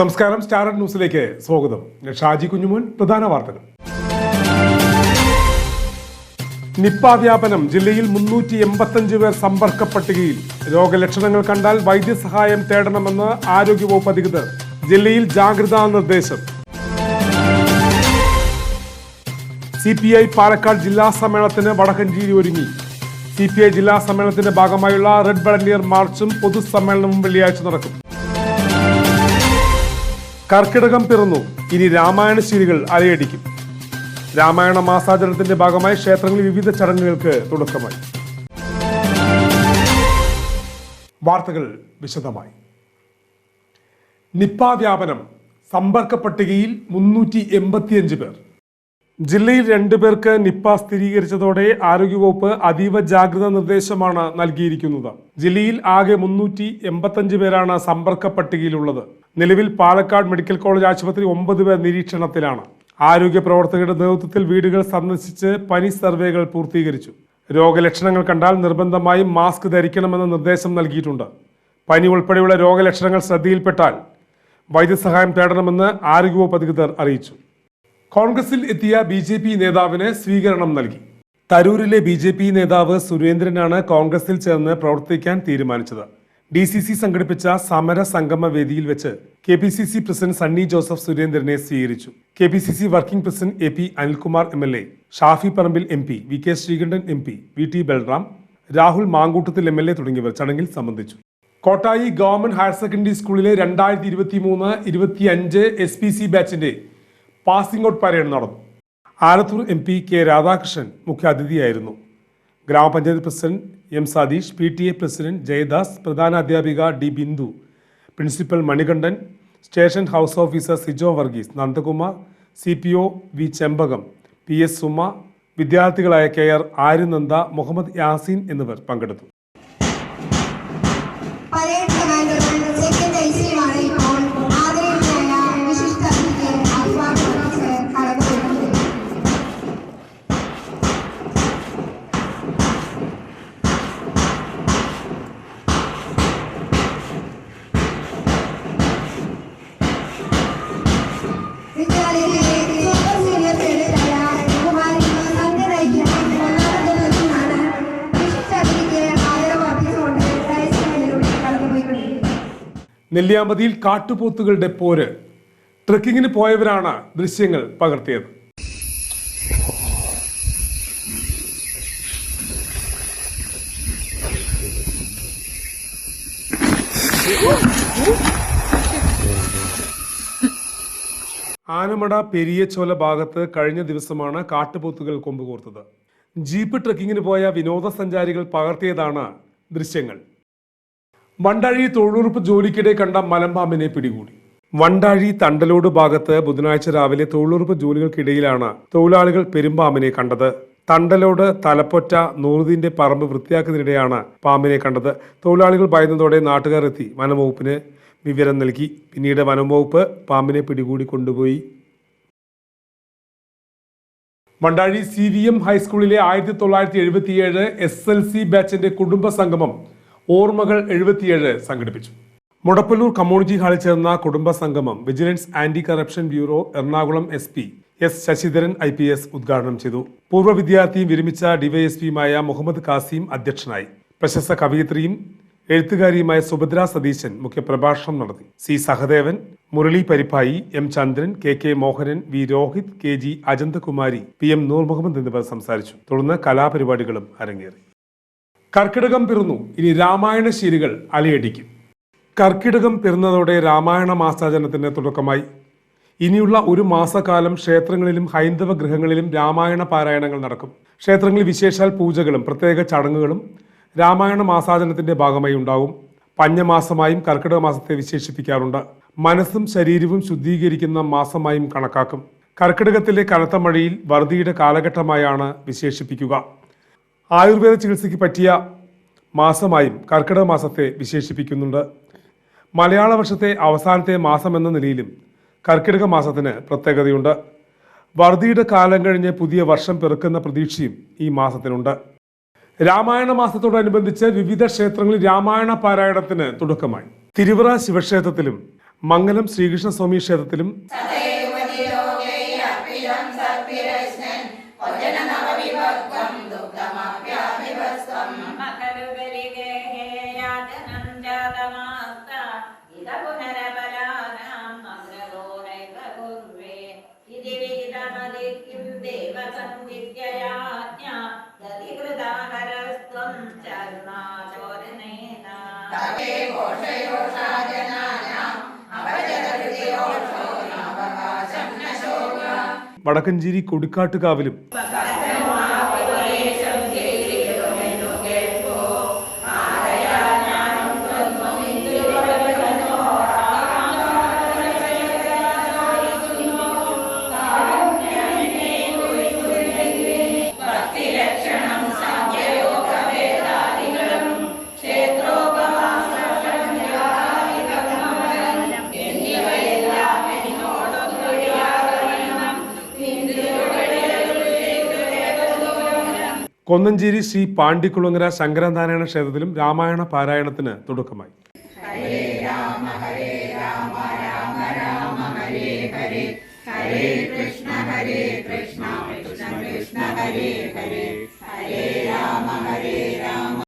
നമസ്കാരം സ്റ്റാർഡ് ന്യൂസിലേക്ക് സ്വാഗതം. ഷാജി കുഞ്ഞുമോൻ പ്രധാന വാർത്തകൾ. നിപ്പ വ്യാപനം ജില്ലയിൽ മുന്നൂറ്റി എൺപത്തഞ്ച് പേർ സമ്പർക്ക പട്ടികയിൽ രോഗലക്ഷണങ്ങൾ കണ്ടാൽ വൈദ്യസഹായം തേടണമെന്ന് ആരോഗ്യവകുപ്പ് അധികൃതർ. ജില്ലയിൽ ജാഗ്രതാ നിർദ്ദേശം. സി പി ഐ പാലക്കാട് ജില്ലാ സമ്മേളനത്തിന് വടക്കഞ്ചേരി ഒരുങ്ങി. സി പി ഐ ജില്ലാ സമ്മേളനത്തിന്റെ ഭാഗമായുള്ള റെഡ് വളണ്ടിയർ മാർച്ചും പൊതുസമ്മേളനവും വെള്ളിയാഴ്ച നടക്കും. കർക്കിടകം പിറന്നു. ഇനി രാമായണ ശീലികൾ അലയടിക്കും. രാമായണ മാസാചരണത്തിന്റെ ഭാഗമായി ക്ഷേത്രങ്ങളിൽ വിവിധ ചടങ്ങുകൾക്ക് തുടക്കമായി. വാർത്തകൾ വിശദമായി. നിപ്പ വ്യാപനം സമ്പർക്ക പട്ടികയിൽ മുന്നൂറ്റി എൺപത്തിയഞ്ച് പേർ. ജില്ലയിൽ രണ്ടു പേർക്ക് നിപ്പ സ്ഥിരീകരിച്ചതോടെ ആരോഗ്യവകുപ്പ് അതീവ ജാഗ്രതാ നിർദ്ദേശമാണ് നൽകിയിരിക്കുന്നത്. ജില്ലയിൽ ആകെ മുന്നൂറ്റി എൺപത്തഞ്ച് പേരാണ് സമ്പർക്ക പട്ടികയിലുള്ളത്. നിലവിൽ പാലക്കാട് മെഡിക്കൽ കോളേജ് ആശുപത്രി ഒമ്പത് പേർ നിരീക്ഷണത്തിലാണ്. ആരോഗ്യ പ്രവർത്തകരുടെ നേതൃത്വത്തിൽ വീടുകൾ സന്ദർശിച്ച് പനി സർവേകൾ പൂർത്തീകരിച്ചു. രോഗലക്ഷണങ്ങൾ കണ്ടാൽ നിർബന്ധമായും മാസ്ക് ധരിക്കണമെന്ന നിർദ്ദേശം നൽകിയിട്ടുണ്ട്. പനി ഉൾപ്പെടെയുള്ള രോഗലക്ഷണങ്ങൾ ശ്രദ്ധയിൽപ്പെട്ടാൽ വൈദ്യസഹായം തേടണമെന്ന് ആരോഗ്യവകുപ്പ് അധികൃതർ അറിയിച്ചു. കോൺഗ്രസിൽ എത്തിയ ബി ജെ പി നേതാവിന് സ്വീകരണം നൽകി. തരൂരിലെ ബി ജെ പി നേതാവ് സുരേന്ദ്രനാണ് കോൺഗ്രസിൽ ചേർന്ന് പ്രവർത്തിക്കാൻ തീരുമാനിച്ചത്. ഡി സി സി സംഘടിപ്പിച്ച സമര സംഗമ വേദിയിൽ വെച്ച് K P C C president Sunny Joseph സുരേന്ദ്രനെ സ്വീകരിച്ചു. K P C C working president A P Anilkumar M L A Shafi Parambil M P V K Sreekandan M P V T Balram Rahul Mankootathil M L A തുടങ്ങിയവർ ചടങ്ങിൽ സംബന്ധിച്ചു. Kottayi government higher secondary സ്കൂളിലെ രണ്ടായിരത്തി ഇരുപത്തി മൂന്ന് ഇരുപത്തി അഞ്ച് S P C ബാച്ചിന്റെ പാസിംഗ് ഔട്ട് പരേഡ് നടന്നു. Alathur M P K Radhakrishnan മുഖ്യാതിഥിയായിരുന്നു. ഗ്രാമപഞ്ചായത്ത് president M Satheesh P T A president Jayadas പ്രധാന അധ്യാപിക D Bindu principal Manikandan station house officer Sijo Varghese Nandakumar C P O V Chembakam P S Suma വിദ്യാർത്ഥികളായ K R Aryananda Muhammad Yaseen എന്നിവർ പങ്കെടുത്തു. നെല്ലിയാമ്പതിയിൽ കാട്ടുപോത്തുകളുടെ പോര്. ട്രക്കിങ്ങിന് പോയവരാണ് ദൃശ്യങ്ങൾ പകർത്തിയത്. ആനമട പെരിയച്ചോല ഭാഗത്ത് കഴിഞ്ഞ ദിവസമാണ് കാട്ടുപോത്തുകൾ കൊമ്പുകോർത്തത്. ജീപ്പ് ട്രക്കിങ്ങിന് പോയ വിനോദസഞ്ചാരികൾ പകർത്തിയതാണ് ദൃശ്യങ്ങൾ. വണ്ടാഴി തൊഴിലുറപ്പ് ജോലിക്കിടെ കണ്ട മലമ്പാമ്പിനെ പിടികൂടി. വണ്ടാഴി തണ്ടലോട് ഭാഗത്ത് ബുധനാഴ്ച രാവിലെ തൊഴിലുറപ്പ് ജോലികൾക്കിടയിലാണ് തൊഴിലാളികൾ പെരുമ്പാമ്പിനെ കണ്ടത്. തണ്ടലോട് തലപ്പൊറ്റ നൂറുദീന്റെ പറമ്പ് വൃത്തിയാക്കുന്നതിനിടെയാണ് പാമ്പിനെ കണ്ടത്. തൊഴിലാളികൾ ഭയന്നതോടെ നാട്ടുകാർ എത്തി വനംവകുപ്പിന് വിവരം നൽകി. പിന്നീട് വനംവകുപ്പ് പാമ്പിനെ പിടികൂടി കൊണ്ടുപോയി. വണ്ടാഴി സി വി എം ഹൈസ്കൂളിലെ ആയിരത്തി തൊള്ളായിരത്തി എഴുപത്തിയേഴ് എസ് എൽ സി ബാച്ചിന്റെ കുടുംബ സംഗമം ഓർമ്മകൾ എഴുപത്തിയേഴ് സംഘടിപ്പിച്ചു. മുടപ്പല്ലൂർ കമ്മ്യൂണിറ്റി ഹാളിൽ ചേർന്ന കുടുംബ സംഗമം vigilance anti corruption bureau Ernakulam S P S Sasidharan I P S ഉദ്ഘാടനം ചെയ്തു. പൂർവ വിദ്യാർത്ഥിയും വിരമിച്ച ഡിവൈഎസ്പിയുമായ മുഹമ്മദ് കാസിം അധ്യക്ഷനായി. പ്രശസ്ത കവയിത്രിയും എഴുത്തുകാരിയുമായ സുഭദ്ര സതീശൻ മുഖ്യപ്രഭാഷണം നടത്തി. C Sahadevan Murali Parippayi M Chandran K K Mohanan V Rohith K G Ajanthakumari P M Noor Muhammad എന്നിവർ സംസാരിച്ചു. തുടർന്ന് കലാപരിപാടികളും അരങ്ങേറി. കർക്കിടകം പിറന്നു. ഇനി രാമായണ ശീലുകൾ അലയടിക്കും. കർക്കിടകം പിറന്നതോടെ രാമായണ മാസാചരണത്തിന് തുടക്കമായി. ഇനിയുള്ള ഒരു മാസക്കാലം ക്ഷേത്രങ്ങളിലും ഹൈന്ദവ ഗൃഹങ്ങളിലും രാമായണ പാരായണങ്ങൾ നടക്കും. ക്ഷേത്രങ്ങളിൽ വിശേഷാൽ പൂജകളും പ്രത്യേക ചടങ്ങുകളും രാമായണ മാസാചരണത്തിന്റെ ഭാഗമായി ഉണ്ടാവും. പഞ്ഞമാസമായും കർക്കിടക മാസത്തെ വിശേഷിപ്പിക്കാറുണ്ട്. മനസ്സും ശരീരവും ശുദ്ധീകരിക്കുന്ന മാസമായും കണക്കാക്കും. കർക്കിടകത്തിലെ കനത്ത മഴയിൽ വറുതിയുടെ കാലഘട്ടമായാണ് വിശേഷിപ്പിക്കുക. ആയുർവേദ ചികിത്സയ്ക്ക് പറ്റിയ മാസമായും കർക്കിടക മാസത്തെ വിശേഷിപ്പിക്കുന്നുണ്ട്. മലയാള വർഷത്തെ അവസാനത്തെ മാസം എന്ന നിലയിലും കർക്കിടക മാസത്തിന് പ്രത്യേകതയുണ്ട്. വറുതിയുടെ കാലം കഴിഞ്ഞ് പുതിയ വർഷം പിറക്കുന്ന പ്രതീക്ഷയും ഈ മാസത്തിനുണ്ട്. രാമായണ മാസത്തോടനുബന്ധിച്ച് വിവിധ ക്ഷേത്രങ്ങളിൽ രാമായണ പാരായണത്തിന് തുടക്കമായി. തിരുവറ ശിവക്ഷേത്രത്തിലും മംഗലം ശ്രീകൃഷ്ണസ്വാമി ക്ഷേത്രത്തിലും വടക്കഞ്ചേരി കൊടിക്കാട്ടുകാവിലും കൊന്നഞ്ചേരി ശ്രീ പാണ്ഡിക്കുളങ്ങര ശങ്കരനാരായണ ക്ഷേത്രത്തിലും രാമായണ പാരായണത്തിന് തുടക്കമായി. ഹരേ രാമ ഹരേ രാമ.